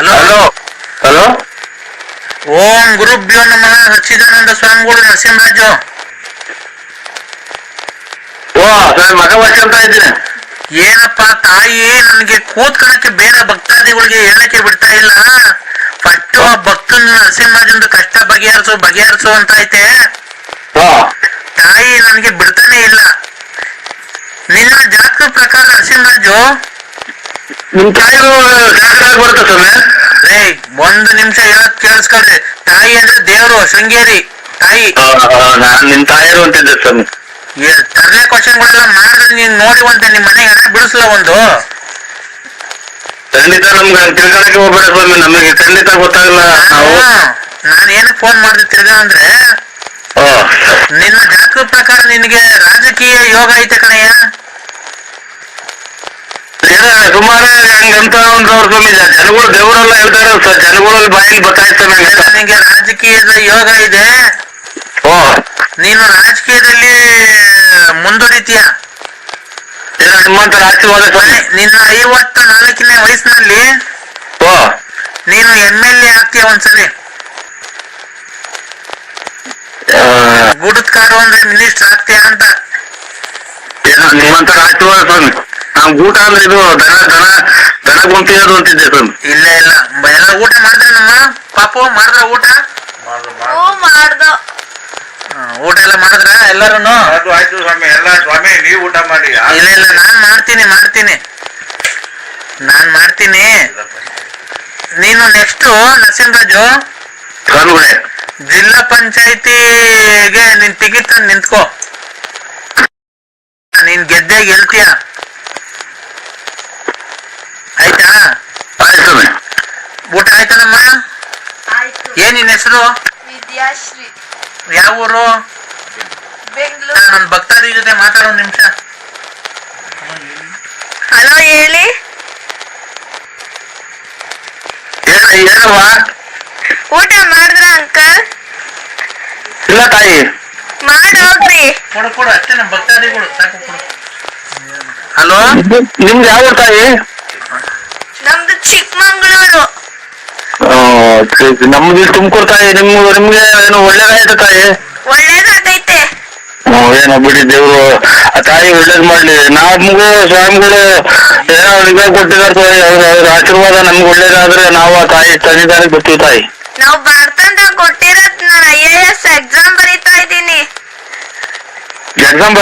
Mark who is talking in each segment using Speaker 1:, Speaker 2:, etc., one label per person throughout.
Speaker 1: Hello
Speaker 2: hello hello
Speaker 1: ಓಂ ಗುರುಭ್ಯೋ ನಮಃ. ಸಚ್ಚಿದಾನಂದ ಸ್ವಾಮಿಗಳು ನರಸಿಂಹರಾಜು.
Speaker 2: ಓ ಸರ್ ಮಗ ಅಂತ ಇದ್ದೀನಿ.
Speaker 1: ಏನಪ್ಪ ತಾಯಿ ನನಗೆ ಕೂತ್ಕೊಳ್ಳಕ್ಕೆ ಬೇರೆ ಭಕ್ತಾದಿಗಳಿಗೆ ಹೇಳಕ್ಕೆ ಬಿಡ್ತಾ ಇಲ್ಲ. ಫಸ್ಟ್ ಆ ಭಕ್ತನ ನರಸಿಂಹರಾಜಂದು ಕಷ್ಟ ಬಗೆಹರಿಸು ಬಗೆಹರಿಸು ಅಂತ ಐತೆ. ತಾಯಿ ನನಗೆ ಬಿಡ್ತಾನೆ ಇಲ್ಲ. ನಿನ್ನ ಜಾತಕ ಪ್ರಕಾರ ನರಸಿಂಹರಾಜು
Speaker 2: ನಿಮ್ ತಾಯಿಗೂ ಜಾಸ್ತಿ ಬರುತ್ತೆ ಸ್ವಾಮಿ.
Speaker 1: ರೇ ಒಂದು ನಿಮಿಷ ಹೇಳಕ್ ಕೇಳಿಸ್ಕೊಳ್ರಿ. ತಾಯಿ ಅಂದ್ರೆ ದೇವರು ಶೃಂಗೇರಿ. ತಾಯಿ.
Speaker 2: ನಾನ್ ನಿಮ್ ತಾಯಿರು ಅಂತಿದ್ದೆ ಸ್ವಾಮಿ.
Speaker 1: ಈ ತರಲೆ ಕ್ವಶನ್ಗಳೆಲ್ಲ ಮಾಡಿದ್ರೆ ನೀನ್ ನೋಡಿವಂತೆ ನಿಮ್ ಮನೆಗೆ ಹಣ ಬಿಡಿಸ್ಲ ಒಂದು?
Speaker 2: ಖಂಡಿತ ನಮ್ಗೆ ತಿಳ್ಕೊಳಕ್ಕೆ ಹೋಗ್ಬೇಡ ಸ್ವಾಮಿ. ನಮಗೆ ಖಂಡಿತ ಗೊತ್ತಾಗಲ್ಲ ನಾವು.
Speaker 1: ನಾನು ಏನಕ್ಕೆ ಫೋನ್ ಮಾಡಿದೆ ತಿರ್ಗಾ ಅಂದ್ರೆ ನಿನ್ನ ಜಾತಕ ಪ್ರಕಾರ ನಿನಗೆ ರಾಜಕೀಯ ಯೋಗ ಐತೆ ಕಣಯ್ಯ?
Speaker 2: ಏನೋ ಸುಮಾರು ಹಂಗಂತ ಒಂದು ಅವ್ರ ಸ್ವಾಮಿ ಜನಗಳು ದೇವರೆಲ್ಲ ಹೇಳ್ತಾರೆ ಸ- ಜನಗಳಲ್ಲಿ ಬಾಯಲ್ಲಿ ಬತ್ತಾಯ್ತು ಹಂಗಂತ.
Speaker 1: ರಾಜಕೀಯದ ಯೋಗ ಇದೆ.
Speaker 2: ಓ.
Speaker 1: ನೀನು ರಾಜಕೀಯದಲ್ಲಿ ಮುಂದುವರಿತೀಯ.
Speaker 2: ನಿಮ್ಮಂತರ ಆಶೀರ್ವಾದ ಸ್ವಾಮಿ
Speaker 1: ನಿನ್ನ ಐವತ್ತ ನಾಲ್ಕನೇ ವಯಸ್ಸಿನಲ್ಲಿ
Speaker 2: ಓ.
Speaker 1: ನೀನು ಎಂ ಎಲ್ ಎ ಆಗ್ತೀಯ ಒಂದ್ಸರಿ.
Speaker 2: ಆ,
Speaker 1: ಗುಡುತ್ಕಾರು ಅಂದ್ರೆ ಮಿನಿಸ್ಟರ್ ಆಗ್ತೀಯ ಅಂತ.
Speaker 2: ನಿಮ್ಮಂತರ ಆಶೀರ್ವಾದ ಸ್ವಾಮಿ ಊಟ ಅಂದ್ರೆ ಇದು ದನ ದನ ದನ ಗುಂಪಿಯೋದು ಅಂತಿದ್ದೆ ಸ್ವಾಮಿ
Speaker 1: ಇಲ್ಲ ಇಲ್ಲ. ಎಲ್ಲ ಊಟ ಮಾಡಿದ್ರೆ ನಮ್ಮ ಪಾಪು ಮಾಡಿದ್ರ ಊಟ?
Speaker 3: ಮಾಡ್ದ ಮಾಡ್ದೋ.
Speaker 1: ಹಾ, ಊಟ ಎಲ್ಲ ಮಾಡಿದ್ರ ಎಲ್ಲರೂ
Speaker 4: ಅದು ಆಯ್ತು ಸ್ವಾಮಿ ಎಲ್ಲ ಸ್ವಾಮಿ ನೀವು ಊಟ ಮಾಡಿ.
Speaker 1: ಇಲ್ಲ ಇಲ್ಲ ನಾನ್ ಮಾಡ್ತೀನಿ ಮಾಡ್ತೀನಿ. ನಾನ್ ಮಾಡ್ತೀನಿ. ನೀನು ನೆಕ್ಸ್ಟ್ ನರಸಿಂಹರಾಜು?
Speaker 2: ಸ್ವಾಮಿಗಳೇ
Speaker 1: ಜಿಲ್ಲಾ ಪಂಚಾಯತಿಗೆ ನಿನ್ ಟಿಕೆಟ್ ತಂದು ನಿಂತ್ಕೋ. ನೀನ್ ಗೆದ್ದೆ ಗೆಲ್ತೀಯ ಆಯ್ತಾ
Speaker 2: ಆಯ್ತು ಸ್ವಾಮಿ
Speaker 1: ಊಟ ಆಯ್ತನಮ್ಮ
Speaker 3: ಆಯ್ತು
Speaker 1: ಏನ್ ನಿನ್ ಹೆಸರು?
Speaker 3: ವಿದ್ಯಾಶ್ರೀ
Speaker 1: ಯಾವ ಊರು
Speaker 3: ಬೆಂಗಳೂರು.
Speaker 1: ನನ್ನ ಭಕ್ತಾದಿ ಜೊತೆ ಮಾತಾಡೋ ಒಂದ್ ನಿಮಿಷ.
Speaker 3: ಹಲೋ ಹೇಳಿ.
Speaker 2: ಏನ ಏನವ್ವ
Speaker 3: ಊಟ ಮಾಡಿದ್ರ ಅಂಕಲ್?
Speaker 2: ಇಲ್ಲ ತಾಯಿ.
Speaker 3: ಮಾಡೋಗ್ರಿ
Speaker 1: ಕೊಡು ಕೊಡು ಅಷ್ಟೇ ನಮ್ ಭಕ್ತಾದಿಗಳು. ಸಾಕು ಕೊಡು. ಹಲೋ?
Speaker 2: ನಿಮ್ದು ಯಾವ ಊರು ತಾಯಿ?
Speaker 3: ನಮ್ದು ಚಿಕ್ಕಮಂಗ್ಳೂರು.
Speaker 2: ನಮ್ದು ತುಮಕೂರು ತಾಯಿ ನಿಮ್ ನಿಮ್ಗೆ ಏನು ಒಳ್ಳೇದಾಯ್ತು ತಾಯಿ?
Speaker 3: ಒಳ್ಳೇದಾಗೈತೆ
Speaker 2: ಹ್ಮ್, ಏನೋ ಬಿಡಿ ದೇವ್ರು ಆ ತಾಯಿ ಒಳ್ಳೇದ್ ಮಾಡ್ಲಿ. ನಮಗೂ ಸ್ವಾಮಿಗಳು ಏನೋ ನಿಗ ಕೊಟ್ಟಿದ್ದಾರೆ ತಾಯಿ. ಅವ್ರ ಅವ್ರ ಆಶೀರ್ವಾದ ನಮ್ಗೆ ಒಳ್ಳೇದಾದ್ರೆ ನಾವು ಆ ತಾಯಿ ಸನ್ನಿಧಾನಕ್ಕೆ ಬರ್ತೀವಿ ತಾಯಿ.
Speaker 3: ನಾವು ಬರ್ತಂತ ಕೊಟ್ಟಿರತ್ ನಾನು ಐ ಎ ಎಸ್ ಎಕ್ಸಾಮ್ ಬರೀತಾ ಇದ್ದೀನಿ
Speaker 2: ಎಕ್ಸಾಮ್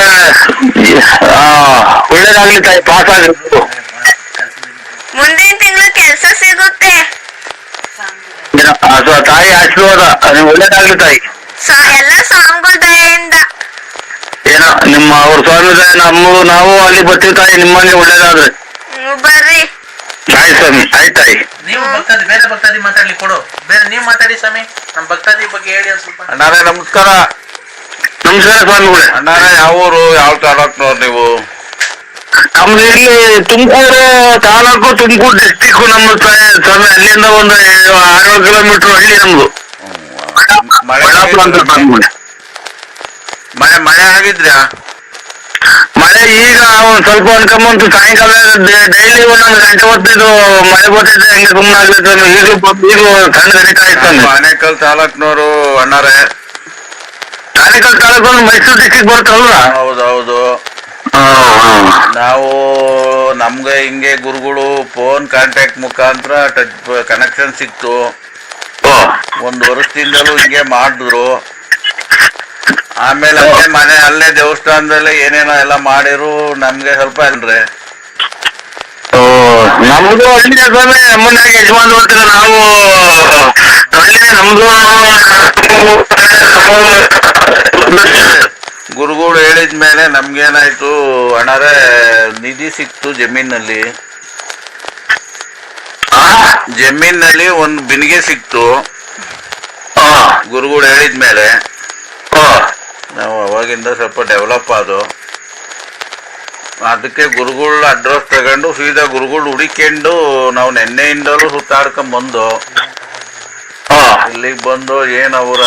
Speaker 2: ಒಳ್ಳೇದಾಗ್ಲಿ ತಾಯಿ ಪಾಸ್ ಆಗಿರ್ಬೇಕು
Speaker 3: ಮುಂದಿನ ತಿಂಗಳು ಕೆಲಸ ಸಿಗುತ್ತೆ.
Speaker 2: ಅದು ತಾಯಿ ಆಶೀರ್ವಾದ ನಿಮ್ಗೆ ಒಳ್ಳೇದಾಗ್ಲಿ ತಾಯಿ.
Speaker 3: ಸೊ ಎಲ್ಲ ಸ್ವಾಮಿಗಳ ದಯೆಯಿಂದ
Speaker 2: ಏನೋ ನಿಮ್ಮ ಅವ್ರ ಸ್ವಾಮಿ ದಯ ನಮ್ಮ ನಾವು ಅಲ್ಲಿ ಬರ್ತೀವಿ ತಾಯಿ ನಿಮ್ಮಲ್ಲಿ ಒಳ್ಳೇದಾದ್ರೆ.
Speaker 3: ಬರ್ರಿ.
Speaker 2: ಆಯ್ತು ಸ್ವಾಮಿ ಆಯ್ತು ತಾಯಿ.
Speaker 1: ನೀವು ಭಕ್ತಾದಿ ಬೇರೆ ಭಕ್ತಾದಿ ಮಾತಾಡ್ಲಿ ಕೊಡು. ಬೇರೆ ನೀವು ಮಾತಾಡಿ ಸ್ವಾಮಿ. ನಮ್ಮ ಭಕ್ತಾದಿ ಬಗ್ಗೆ ಹೇಳಿ ಒಂದ್ ಸ್ವಲ್ಪ.
Speaker 4: ಅಣ್ಣಾರೇ ನಮಸ್ಕಾರ.
Speaker 2: ನಮಸ್ಕಾರ ಸ್ವಾಮಿಗಳೇ.
Speaker 4: ಅಣ್ಣಾರೇ ಯಾವ ಊರು ಯಾವ ತಾಲೂಕ್ನವ್ರು ನೀವು?
Speaker 2: ನಮ್ದು ಇಲ್ಲಿ ತುಮಕೂರು ತಾಲೂಕು ತುಮಕೂರು ಡಿಸ್ಟಿಕ್ ನಮ್ಮ ಸ- ಸಮ ಅಲ್ಲಿಂದ ಒಂದು ಏಳು- ಆರು ಕಿಲೋಮೀಟರ್ ಹಳ್ಳಿ ನಮ್ದು
Speaker 4: ಮಳೆ
Speaker 2: ಬಳ್ಳಾಪುರ ಅಂತ ಸ್ವಾಮಿಗಳೇ.
Speaker 4: ಮಳೆ ಮಳೆ ಆಗಿದ್ರಾ
Speaker 2: ಮಳೆ ಈಗ ಒಂದ್ ಸ್ವಲ್ಪ ಅನ್ಕೊಂಬಂತು ಸಾಯಂಕಾಲ ಡೈಲಿ ಒಂದೊಂದು ಗಂಟೆ ಹೊತ್ತು ಇದು ಮಳೆ ಬರ್ತೈತೆ ಹಂಗೆ ಸುಮ್ಮನೆ ಆಗ್ಲೈತೆ ಸ್ವಾಮಿ. ಈಗ ಬ- ಈಗ ಕಣ್ಣು ಕಡಿತಾ ಆಯ್ತು.
Speaker 4: ಆನೇಕಲ್ ತಾಲೂಕ್ನವರು ಅಣ್ಣಾರೇ
Speaker 2: ತಾಲೂಕು ತಾಲೂಕು ಮೈಸೂರು ಡಿಸ್ಟಿಕ್ ಬರುತ್ತಲ್ವಾ
Speaker 4: ಹೌದೌದು ನಾವು ನಮ್ಗೆ ಹಿಂಗೆ ಗುರುಗಳು ಫೋನ್ ಕಾಂಟ್ಯಾಕ್ಟ್ ಮುಖಾಂತರ ಟಚ್ ಕನೆಕ್ಷನ್ ಸಿಕ್ತು. ಒಂದು ವರ್ಷದಿಂದಲೂ ಹಿಂಗೆ ಮಾಡಿದ್ರು. ಆಮೇಲೆ ಅಲ್ಲೇ ಮನೆ ಅಲ್ಲೇ ದೇವಸ್ಥಾನದಲ್ಲೇ ಏನೇನೋ ಎಲ್ಲ ಮಾಡಿರು ನಮ್ಗೆ ಸ್ವಲ್ಪ ಅಂದ್ರೆ.
Speaker 2: ಓ, ನಮ್ದು ಹಳ್ಳಿಯ ಸ್ವಾಮಿ ಯಜಮಾನ್ ನೋಡ್ತೀರ ನಾವು ಹಳ್ಳಿ ನಮ್ದು
Speaker 4: ಗುರುಗಳು ಹೇಳಿದ ಮೇಲೆ ನಮ್ಗೇನಾಯ್ತು ಅಣರೆ ನಿಧಿ ಸಿಕ್ತು ಜಮೀನಲ್ಲಿ. ಜಮೀನಲ್ಲಿ ಒಂದು ಬಿನಿಗೆ ಸಿಕ್ತು. ಗುರುಗಳು ಹೇಳಿದ ಮೇಲೆ ನಾವು ಅವಾಗಿಂದ ಸ್ವಲ್ಪ ಡೆವಲಪ್ ಆದು. ಅದಕ್ಕೆ ಗುರುಗಳ ಅಡ್ರೆಸ್ ತಗೊಂಡು ಸೀದಾ ಗುರುಗಳು ಹುಡಿಕೊಂಡು ನಾವು ನೆನ್ನೆಯಿಂದಲೂ ಸುತ್ತಾಡ್ಕೊಂಡ್ ಬಂದು.
Speaker 2: ಆ.
Speaker 4: ಇಲ್ಲಿಗೆ ಬಂದು ಏನು ಅವರ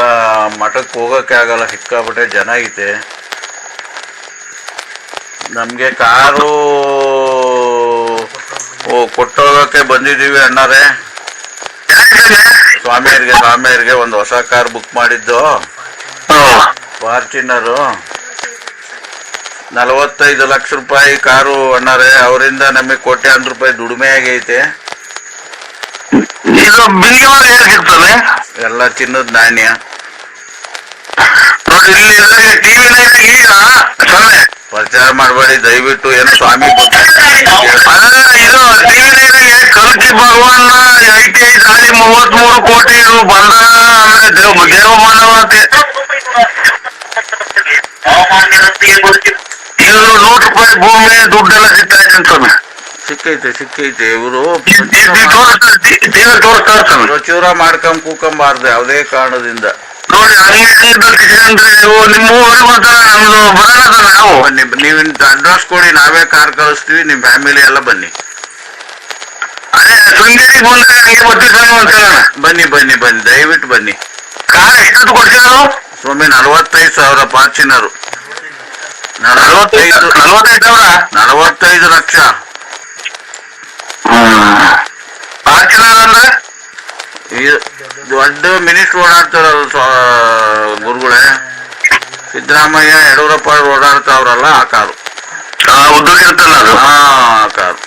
Speaker 4: ಮಠಕ್ಕೆ ಹೋಗೋಕ್ಕಾಗಲ್ಲ ಆಗಲ್ಲ ಸಿಕ್ಕಾಪಟ್ಟೆ ಜನ ಐತೆ. ನಮಗೆ ಕಾರು ಓ ಕೊಟ್ಟೋಗಕ್ಕೆ ಬಂದಿದ್ದೀವಿ ಅಣ್ಣರೇ. ಸ್ವಾಮಿಯರಿಗೆ ಸ್ವಾಮಿಯರಿಗೆ ಒಂದು ಹೊಸ ಕಾರ್ ಬುಕ್ ಮಾಡಿದ್ದು. ಫಾರ್ಚುನರು. ನಲವತ್ತೈದು ಲಕ್ಷ ರೂಪಾಯಿ ಕಾರು ಅಣ್ಣಾರೆ ಅವರಿಂದ ನಮಗೆ ಕೋಟ್ಯಾಂತರ ರೂಪಾಯಿ ದುಡಿಮೆ ಆಗೈತೆ. ಎಲ್ಲ ಚಿನ್ನದ ನಾಣ್ಯ.
Speaker 2: ಸೊನ್ನೆ.
Speaker 4: ಪ್ರಚಾರ ಮಾಡಬೇಡಿ ದಯವಿಟ್ಟು ಏನೋ ಸ್ವಾಮಿ ಬಗ್ಗೆ
Speaker 2: ಅಲ್ಲ ಇದು ಟಿವಿ ಕಲ್ಕಿ ಭಗವಾನ್ ಐ ಟಿ ಐ ದಾಳಿ ಮೂವತ್ಮೂರು ಕೋಟಿ ರು ಬಂದ ಅಂದ್ರೆ ದೇವ ದೇವಮಾನವ ಅಂತ. ಇವರು ನೂರು ರೂಪಾಯಿ ಭೂಮಿ ದುಡ್ಡೆಲ್ಲ ಸಿಗ್ತಾ ಇದೆ ಅಂತ
Speaker 4: ಸಿಕ್ಕೈತೆ ಸಿಕ್ಕೈತೆ. ಇವರು
Speaker 2: ಟಿವಿ ತೋರಿಸ್ತಾ ಇರ್ತಾನೆ.
Speaker 4: ಪ್ರಚುರ ಮಾಡ್ಕೊಂಡ್ ಕೂಕೊಂಬಾರ್ದು ಯಾವುದೇ ಕಾರಣದಿಂದ.
Speaker 2: ನೋಡಿ ಹಂಗೆ ಅಂದ್ರೆ ನೀವು ನಿಮ್ಮ ಊರಿಗೆ ನಮ್ದು ಬರೋಣ ನಾವು.
Speaker 4: ಬನ್ನಿ ನೀವು ಅಡ್ರೆಸ್ ಕೊಡಿ ನಾವೇ ಕಾರ್ ಕಳಿಸ್ತೀವಿ ನಿಮ್ಮ ಫ್ಯಾಮಿಲಿ ಎಲ್ಲ ಬನ್ನಿ.
Speaker 2: ಅದೇ ಶೃಂಗೇರಿಗೆ ಬಂದಾಗ ಹಂಗೆ ಬರ್ತೀವಿ ಅಂತ
Speaker 4: ಬನ್ನಿ ಬನ್ನಿ ಬನ್ನಿ ದಯವಿಟ್ಟು ಬನ್ನಿ.
Speaker 2: ಕಾರ್ ಎಷ್ಟೊತ್ತು ಕೊಡ್ಸಿದ್ರು
Speaker 4: ಸ್ವಾಮಿ ನಲವತ್ತೈದು ಸಾವಿರ ಪಾಚಿನರು. ನಲವತ್ತೈದು
Speaker 2: ನಲ್ವತ್ತೈದು ಸಾವಿರ?
Speaker 4: ನಲವತ್ತೈದು ಲಕ್ಷ.
Speaker 2: ಫಾರ್ಚುನರ್ ಅಂದ್ರೆ?
Speaker 4: ದೊಡ್ಡ ಮಿನಿಸ್ಟರ್ ಓಡಾಡ್ತಾರಲ್ಲ ಗುರುಗಳೇ. ಸಿದ್ದರಾಮಯ್ಯ ಯಡಿಯೂರಪ್ಪ ಅವ್ರು ಓಡಾಡ್ತಾವ್ರಲ್ಲ ಆ ಕಾರು.
Speaker 2: ಉದ್ಯೋಗ ಇರ್ತಲ್ಲ ಅದು?
Speaker 4: ಹಾ ಆ ಕಾರು.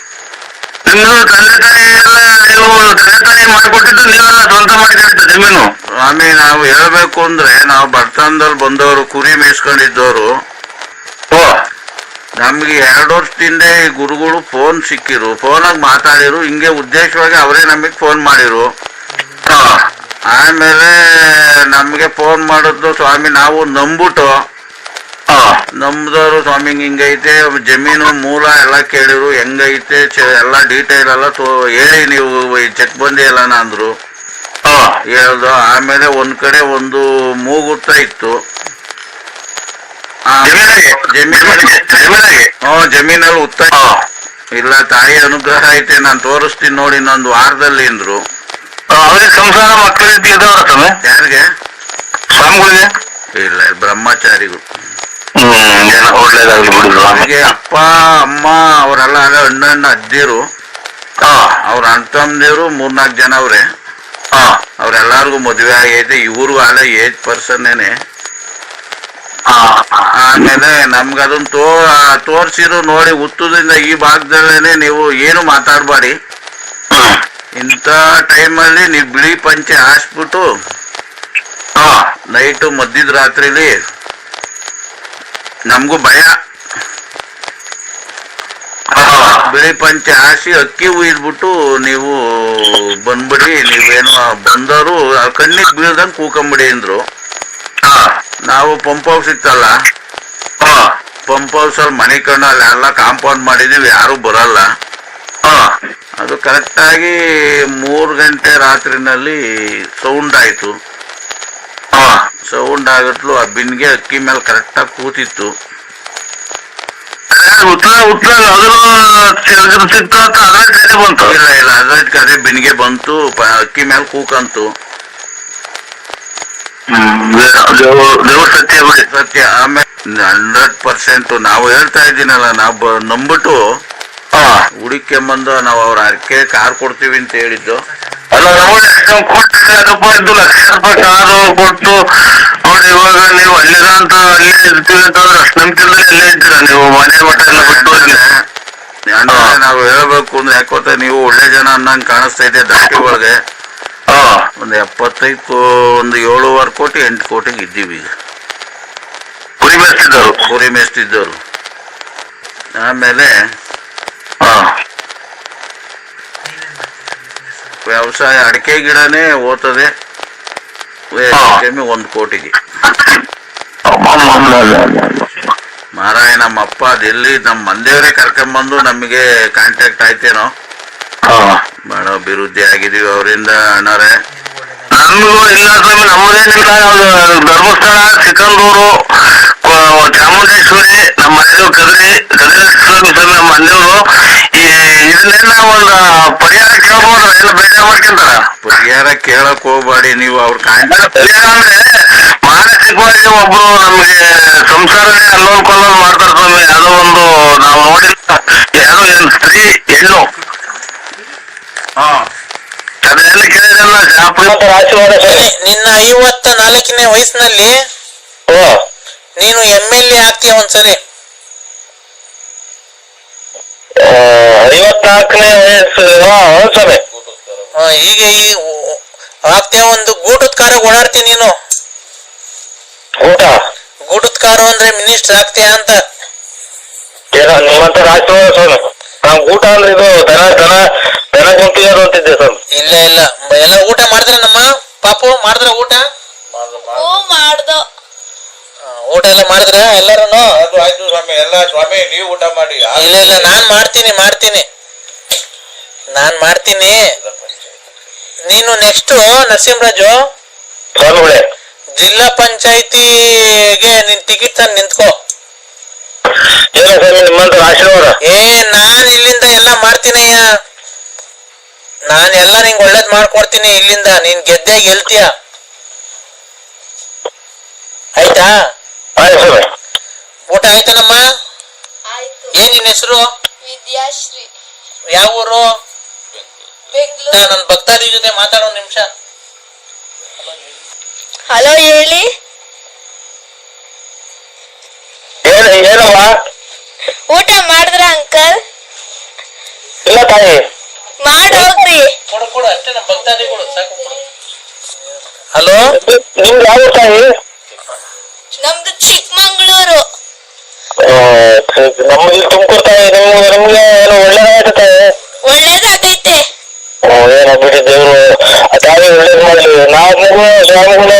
Speaker 2: ನಿಮ್ದು ತಂದೆ ತಾಯಿ ಎಲ್ಲ ನೀವು ತಂದೆ ತಾಯಿ ಮಾಡಿಕೊಟ್ಟಿದ್ದು ನೀವೆಲ್ಲ ಸ್ವಂತ ಮಾಡಿಕೊಂಡಿದ್ದು ಜಮೀನು
Speaker 4: ಸ್ವಾಮಿ ನಾವು ಹೇಳ್ಬೇಕು ಅಂದ್ರೆ ನಾವು ಬಡತನದಲ್ಲಿ ಬಂದವರು ಕುರಿ ಮೇಯಿಸ್ಕೊಂಡಿದ್ದವರು. ನಮ್ಗೆ ಎರಡು ವರ್ಷದಿಂದ ಈ ಗುರುಗಳು ಫೋನ್ ಸಿಕ್ಕಿರು. ಫೋನಾಗ ಮಾತಾಡಿರು. ಹಿಂಗೆ ಉದ್ದೇಶವಾಗಿ ಅವರೇ ನಮಗೆ ಫೋನ್ ಮಾಡಿರು. ಆಮೇಲೆ ನಮಗೆ ಫೋನ್ ಮಾಡಿದ್ದು ಸ್ವಾಮಿ ನಾವು ನಂಬಿಟ್ಟು. ನಮ್ದವ್ರು ಸ್ವಾಮಿ ಹಿಂಗೈತೆ ಜಮೀನು ಮೂಲ ಎಲ್ಲ ಕೇಳಿದ್ರು ಹೆಂಗೈತೆ ಎಲ್ಲ ಡೀಟೇಲ್ ಎಲ್ಲ ತೋ ಹೇಳಿ ನೀವು ಚೆಕ್ ಬಂದಿಲ್ಲ ಅಂದ್ರು.
Speaker 2: ಹಾ.
Speaker 4: ಹೇಳ್ದು ಆಮೇಲೆ ಒಂದ್ ಕಡೆ ಒಂದು ಮೂಗುತ್ತ ಇತ್ತು. ಜಮೀನಲ್ಲಿ ಜಮೀನಲ್ಲಿ ಉತ್ತ ಇಲ್ಲ ತಾಯಿ ಅನುಗ್ರಹ ಐತೆ ನಾನು ತೋರಿಸ್ತೀನಿ ನೋಡಿ ಇನ್ನೊಂದು ವಾರದಲ್ಲಿ ಅಂದ್ರು.
Speaker 2: ಅವ್ರಿಗೆ ಸಂಸಾರ ಮಕ್ಕಳು ಇದ್ದವರ ಸ್ವಾಮಿ?
Speaker 4: ಯಾರಿಗೆ?
Speaker 2: ಸ್ವಾಮಿಗಳಿಗೆ?
Speaker 4: ಇಲ್ಲ ಬ್ರಹ್ಮಚಾರಿಗಳು
Speaker 2: ಹ್ಮ್ ಏನೋ ಒಳ್ಳೇದಾಗ್ಲಿ ಬಿಡಿ ಸ್ವಾಮಿ.
Speaker 4: ನಮಗೆ ಅಪ್ಪ ಅಮ್ಮ ಅವರೆಲ್ಲ ಅಣ್ಣ ಅಣ್ಣಣ್ಣ ಅಜ್ಜಿರು.
Speaker 2: ಹಾ.
Speaker 4: ಅವ್ರ ಅಂತಂದಿರು ಮೂರ್ನಾಲ್ಕು ಜನ ಅವ್ರೆ.
Speaker 2: ಹಾ.
Speaker 4: ಅವ್ರೆಲ್ಲಾರ್ಗು ಮದುವೆ ಆಗೈತೆ. ಇವ್ರಿಗೂ ಅಲ್ಲ ಏಜ್ ಪರ್ಸನ್ನೇನೆ.
Speaker 2: ಹಾ.
Speaker 4: ಆಮೇಲೆ ನಮ್ಗದನ್ನ ತೋ ತೋರ್ಸಿರು ನೋಡಿ ಹುತ್ತದಿಂದ ಈ ಭಾಗದಲ್ಲೇನೆ ನೀವು ಏನು ಮಾತಾಡಬೇಡಿ.
Speaker 2: ಹ್ಮ್
Speaker 4: ಇಂಥ ಟೈಮಲ್ಲಿ ನೀವು ಬಿಳಿ ಪಂಚೆ ಹಾಸ್ಬಿಟ್ಟು ನೈಟು ಮಧ್ಯದ ರಾತ್ರಿಲಿ ನಮಗೂ ಭಯ. ಬಿಳಿ ಪಂಚೆ ಹಾಸಿ ಅಕ್ಕಿ ಉಯ್ದ್ಬಿಟ್ಟು ನೀವು ಬಂದ್ಬಿಡಿ ನೀವೇನು ಬಂದವರು ಕಣ್ಣಿಗೆ ಬೀಳ್ದಂಗೆ ಕೂಕಂಬಿಡಿ ಅಂದ್ರು.
Speaker 2: ಹಾ.
Speaker 4: ನಾವು ಪಂಪ್ ಹೌಸ್ ಇತ್ತಲ್ಲ?
Speaker 2: ಹಾ.
Speaker 4: ಪಂಪ್ ಹೌಸ್ ಅಲ್ಲಿ ಮನೆ ಕಣ್ಣಲ್ಲಿ ಎಲ್ಲ ಕಾಂಪೌಂಡ್ ಮಾಡಿದೀವಿ ಯಾರು ಬರಲ್ಲ. ಕರೆಕ್ಟಾಗಿ ಮೂರು ಗಂಟೆ ರಾತ್ರಿನಲ್ಲಿ ಸೌಂಡ್ ಆಯಿತು. ಸೌಂಡ್ ಆಗಟ್ಲು ಆ ಬಿನ್ಗೆ ಅಕ್ಕಿ ಮೇಲೆ ಕರೆಕ್ಟಾಗಿ ಕೂತಿತ್ತು.
Speaker 2: ಉತ್ತರ ಉತ್ತರ ಅದ್ರ ಸಿಕ್ತು ಅಂತ ಅದ್ರ ಕತೆ ಬಂತು.
Speaker 4: ಇಲ್ಲ ಬಿನ್ಗೆ ಬಂತು ಅಕ್ಕಿ ಮೇಲೆ ಕೂಕಂತು.
Speaker 2: ಸತ್ಯ
Speaker 4: ಆಮೇಲೆ ಹಂಡ್ರೆಡ್ ಪರ್ಸೆಂಟ್ ನಾವು ಹೇಳ್ತಾ ಇದ್ದೀನಲ್ಲ ನಾವು ನಂಬಿಟ್ಟು
Speaker 2: ಹಾ.
Speaker 4: ಬಂದು ನಾವು ಅವ್ರ ಅರ್ಕೆ ಕಾರ್ ಕೊಡ್ತೀವಿ ಅಂತ ಹೇಳಿದ್ದು.
Speaker 2: ಅಲ್ಲ ನಾವು ರೂಪಾಯಿ ಇದ್ದು ಲಕ್ಷ ರೂಪಾಯಿ ಕಾರು ಕೊಟ್ಟು ನೋಡಿ ಇವಾಗ ನೀವು ಅಲ್ಲಿರ ಅಂತ ಅಲ್ಲೇ ಇರ್ತೀವಿ ಅಂತಂದ್ರೆ ಅಷ್ಟು ನಂಬಿಕೆಲ್ಲದೆ ಅಲ್ಲೇ ಇದ್ದೀರಾ ನೀವು? ಮನೆ ಮಠ ಎಲ್ಲ ಬಿಟ್ಟು
Speaker 4: ನಾವು ಹೇಳ್ಬೇಕು ಅಂದ್ರೆ ಯಾಕೋತ ನೀವು ಒಳ್ಳೆ ಜನ ಅನ್ನಂಗ್ ಕಾಣಿಸ್ತಾ ಇದೆ ದಾಟಿ ಒಳಗೆ.
Speaker 2: ಒಂದ್
Speaker 4: ಒಂದು ಎಪ್ಪತ್ತೈದು ಒಂದು ಏಳುವರೆ ಕೋಟಿ ಎಂಟು ಕೋಟಿಗೆ ಇದ್ದೀವಿ ಈಗ.
Speaker 2: ಕುರಿ ಬೆಳೆಸ್ತಿದ್ದವರು
Speaker 4: ಕುರಿ ಮೇಸ್ತಿದ್ದವರು. ಆಮೇಲೆ ವ್ಯವಸಾಯ ಅಡಿಕೆ ಗಿಡನೇ ಓದ್ತದೆ
Speaker 2: ಹಾ.
Speaker 4: ಕಮ್ಮಿ ಒಂದು ಕೋಟಿಗೆ. ಮಾರಾಯ ನಮ್ಮ ಅಪ್ಪ ಅದೆಲ್ಲಿ ನಮ್ಮ ಮಂದಿಯವರೇ ಕರ್ಕೊಂಬಂದು ನಮಗೆ ಕಾಂಟ್ಯಾಕ್ಟ್ ಆಯ್ತೇನೋ ಬಹಳ ಅಭಿವೃದ್ಧಿ ಆಗಿದೀವಿ ಅವರಿಂದ ಅಣ್ಣರೇ
Speaker 2: ನಮಗೂ ಇಲ್ಲ ಸ್ವಾಮಿ ನಮ್ಮದೇನಿಲ್ಲ ಧರ್ಮಸ್ಥಳ ಸಿಕ್ಕಂದೂರು ಕೊ- ಚಾಮುಂಡೇಶ್ವರಿ ನಮ್ಮ ಕದ್ರಿ ಸ್ವಾಮಿ ಸ್ವಾಮಿ ನಮ್ಮ ಮನೆಯವರು ಈ ಇದನ್ನೆಲ್ಲ ಒಂದು ಪರಿಹಾರ ಕೇಳ್ಬೋದು ಎಲ್ಲ ಬೇಜಾರ್ ಮಾಡ್ಕೊಂತಾರ.
Speaker 4: ಪರಿಹಾರ ಕೇಳಕ್ ಹೋಗ್ಬೇಡಿ ನೀವು ಅವ್ರ ಕಾಂಟ್ಯಾಕ್ಟ್
Speaker 2: ಪರಿಹಾರ ಅಂದ್ರೆ ಮಾನಸಿಕವಾಗಿ ಒಬ್ರು ನಮ್ಗೆ ಸಂಸಾರನೇ ಅಲ್ಲೋಲ್ ಕೊಲ್ಲೋಲ್ ಮಾಡ್ತಾರ ಸ್ವಾಮಿ. ಅದು ಒಂದು ನಾವು ನೋಡಿಲ್ಲ. ಯಾರೋ ಏನ್ ಸ್ತ್ರೀ ಹೆಣ್ಣು?
Speaker 4: ಹಾ.
Speaker 2: ಶಾಪುರ ಆಶೀರ್ವಾದ ಸ್ವಾಮಿ
Speaker 1: ನಿನ್ನ ಐವತ್ತ ನಾಲ್ಕನೇ ವಯಸ್ಸಿನಲ್ಲಿ
Speaker 2: ಓ
Speaker 1: ನೀನು ಎಂ ಎಲ್ ಎ ಆಗ್ತೀಯ ಒಂದ್ಸರಿ.
Speaker 2: ಐವತ್ನಾಲ್ಕನೇ ವಯಸ್ಸು
Speaker 1: ಆ, ಈಗ ಈ ಆಗ್ತೀಯ ಒಂದು ಗೂಟದ ಕಾರ ಓಡಾಡ್ತಿ ನೀನು.
Speaker 2: ಊಟ?
Speaker 1: ಗೂಟದ ಕಾರು ಅಂದ್ರೆ ಮಿನಿಸ್ಟರ್ ಆಗ್ತೀಯ ಅಂತ.
Speaker 2: ಏನೋ ನಿಮ್ಮಂತ ಆಶೀರ್ವಾದ ಸರ್ ನಾವು ಊಟ ಅಂದ್ರೆ ಇದು ದನ ದನ ದನ ಕುಂತಿರೋದು ಅಂತಿದ್ದೆ ಸರ್.
Speaker 1: ಇಲ್ಲ ಇಲ್ಲ. ಎಲ್ಲ ಊಟ ಮಾಡಿದ್ರೆ ನಮ್ಮ ಪಾಪು ಮಾಡಿದ್ರೆ ಊಟ?
Speaker 3: ಮಾಡ್ದ.
Speaker 1: ಊಟ ಎಲ್ಲ ಮಾಡಿದ್ರ ಎಲ್ಲರೂ
Speaker 4: ಅದು ಆಯ್ತು ಸ್ವಾಮಿ ಎಲ್ಲ ಸ್ವಾಮಿ ನೀವು ಊಟ ಮಾಡಿ.
Speaker 1: ಇಲ್ಲ ಇಲ್ಲ ನಾನ್ ಮಾಡ್ತೀನಿ ಮಾಡ್ತೀನಿ. ನಾನ್ ಮಾಡ್ತೀನಿ. ನೀನು ನೆಕ್ಸ್ಟ್ ನರಸಿಂಹರಾಜು.
Speaker 2: ಸ್ವಾಮಿಗಳೇ
Speaker 1: ಜಿಲ್ಲಾ ಪಂಚಾಯತಿಗೆ ನಿನ್ ಟಿಕೆಟ್ ತಂದು ನಿಂತ್ಕೋ.
Speaker 2: ಏನೋ ಸ್ವಾಮಿ ನಿಮ್ಮಂತ ಆಶೀರ್ವಾದ.
Speaker 1: ಏ ನಾನ್ ಇಲ್ಲಿಂದ ಎಲ್ಲ ಮಾಡ್ತೀನಯ್ಯ ನಾನ್ ಎಲ್ಲ ನಿಂಗ್ ಒಳ್ಳೇದ್ ಮಾಡ್ಕೊಡ್ತೀನಿ ಇಲ್ಲಿಂದ. ನೀನ್ ಗೆದ್ದೆ ಗೆಲ್ತೀಯ. ಆಯ್ತಾ? ಊಟ ಆಯ್ತನಮ್ಮ
Speaker 3: ಆಯ್ತು.
Speaker 1: ಏನ್ ನಿನ್ ಹೆಸರು?
Speaker 3: ವಿದ್ಯಾಶ್ರೀ.
Speaker 1: ಯಾವ ಊರು?
Speaker 3: ಬೆಂಗಳೂರು.
Speaker 1: ನನ್ನ ಭಕ್ತಾದಿ ಜೊತೆ ಮಾತಾಡೋ ನಿಮಿಷ.
Speaker 3: ಹಲೋ ಹೇಳಿ. ಊಟ ಮಾಡಿದ್ರ ಅಂಕಲ್?
Speaker 2: ಇಲ್ಲ ತಾಯಿ.
Speaker 3: ಮಾಡಿ ಹೋಗ್ರಿ.
Speaker 1: ಕೊಡು ಕೊಡು ಅಷ್ಟೇ ನಮ್ಮ ಭಕ್ತಾದಿಗಳು ಸಾಕು ಹಲೋ?
Speaker 2: ನಿಮ್ದು ಯಾವ ತಾಯಿ?
Speaker 3: ನಮ್ದು ಚಿಕ್ಕಮಂಗ್ಳೂರು.
Speaker 2: ನಮ್ಗೆ ತುಮಕೂರು ತಾಯಿ ನಮ್ಗೆ ನಿಮ್ಗೆ ಏನೋ ಒಳ್ಳೇದಾಯ್ತು ತಾಯಿ
Speaker 3: ಒಳ್ಳೇದಾಗೈತೆ.
Speaker 2: ಓ ಏನೋ ಬಿಡಿ ದೇವ್ರು. ಆ ತಾಯಿ ಒಳ್ಳೇದು ಮಾಡ್ಲಿ. ನಾವು ಸ್ವಾಮಿಗಳು